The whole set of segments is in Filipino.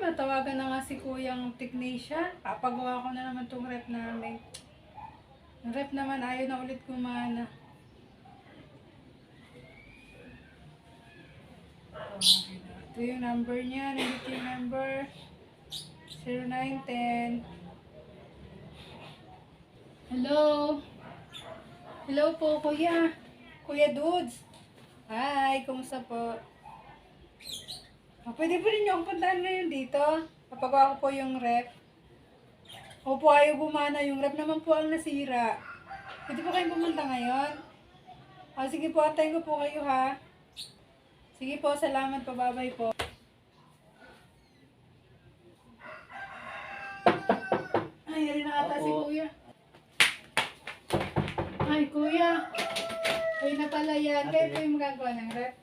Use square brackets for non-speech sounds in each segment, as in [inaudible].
matawagan na nga si kuyang technician. Papagawa ko na naman tong rep namin. Yung rep naman ayaw na ulit kumana. Ito yung number niya. Nandito yung number. 0910. Hello? Hello po, kuya. Kuya Dudes. Hi, kumusta po? Ah, pwede po rin niyo akong puntahan ngayon dito. Kapag ako po yung rep. Opo, ayaw gumana. Yung rep naman po ang nasira. Pwede po kayong pumunta ngayon? Ah, sige po, antayin ko po kayo ha. Sige po, salamat po. Bye-bye po. Ay, yari na ata si kuya. Ay, kuya. Kayo na pala yan. Kayo po yung magagawa ng rep.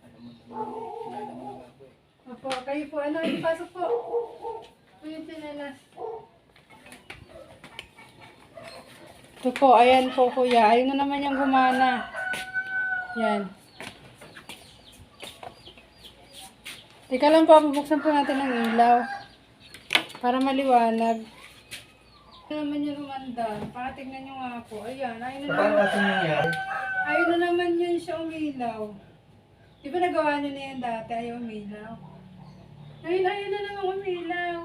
Alam mo, kilala mo na ako eh. Opo, kayo po. Ano, ipasok po. Ito yung pinalas. Ito po, ayan po kuya. Ayun na naman yung gumana. Yan. Teka lang po, bubuksan po natin ang ilaw. Para maliwanag. Ano naman yung umanda? Para tingnan nyo nga po. Ayan, ayun na Paano naman. natin nangyari? Ayun na naman yun siya umilaw. Di ba nagawa nyo na yan dati? Ayaw umilaw. Ayun, ayun na naman umilaw.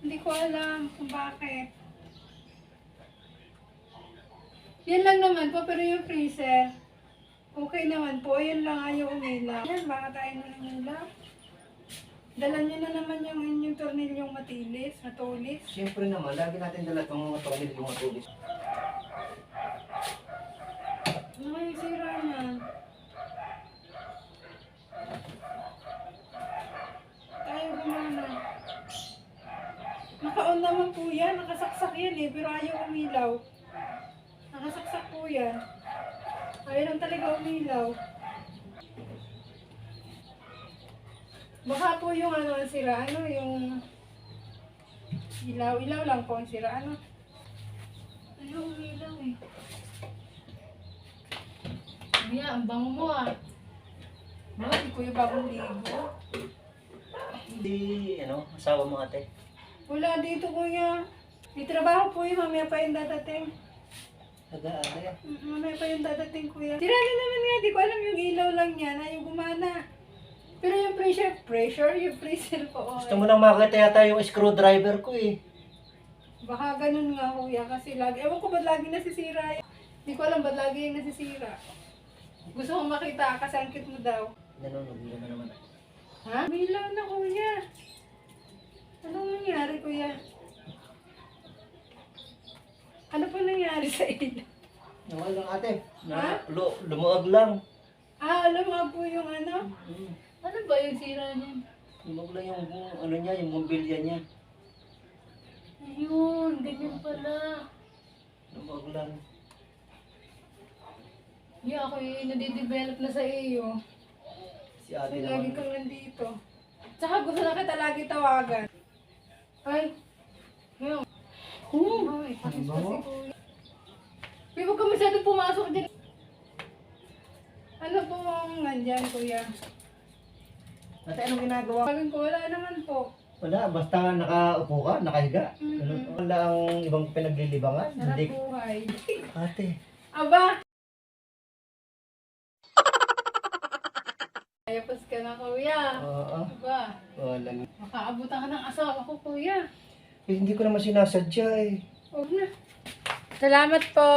Hindi ko alam kung bakit. Yan lang naman po, pero yung freezer, okay naman po. Yan lang ayaw umilaw. Yan, baka tayo na umilaw. Dala nyo na naman yung inyong tornilyong matilis, matulis. Siyempre naman, lagi natin dala itong mga tolid yung mga tulis. Ano may sira niyan? Tayo gumana. Naka-on naman po yan. Nakasaksak yan eh. Pero ayaw umilaw. Nakasaksak po yan. Ayaw lang talaga umilaw. Baka po yung ano ang sira. Ano yung ilaw. Ilaw lang po ang sira. Ano? Ayaw umilaw eh. Kuya, ang bango mo ah. Bakit si Kuya bagong ligo? Hindi, ano, asawa mo ate. Wala dito kuya. May trabaho po yun, mamaya pa yung dadating. Taga ate. Mm, Mamaya pa yung dadating kuya. Tira na naman nga, di ko alam yung ilaw lang yan, ayaw gumana. Pero yung pressure, pressure, yung freezer po. Gusto Okay. mo nang makita yata yung screwdriver ko eh. Baka ganun nga kuya, kasi lagi, ewan ko ba't lagi nasisira yan. Di ko alam ba't lagi yung nasisira. Gusto mo makita, kasangkit mo daw. Nanonood na naman. Ha? May ilaw na kuya. Anong nangyari kuya? Ano po nangyari sa ilaw? Nawal lang ate. Ha? Na, lu lumuag lang. Ah, nga po yung ano? Hmm. Ano ba yung sira niya? Lumuag lang yung, yung ano niya, yung mobilya niya. Ayun, ganyan pala. Lumuag lang. Yeah, ako yung nadidevelop na sa iyo. Si So, ate lagi naman. kang nandito. Tsaka gusto na kita lagi tawagan. Ay. Ngayon. Oo. Ay, pakis pa si kuya. Uy, huwag ka masyado pumasok dyan. Ano po ang nandyan, kuya? Ate, anong ginagawa? Sabi ko, wala naman po. Wala, basta nakaupo ka, nakahiga. Ano, wala ang ibang pinaglilibangan. Sarap Hindi. buhay. [laughs] Ate, Aba! [laughs] Ayapos ka na, kuya. oo. Aba, Wala. makaabutan ka ng asawa ko, kuya. Eh, hindi ko naman sinasadya eh. Huwag na. Salamat po.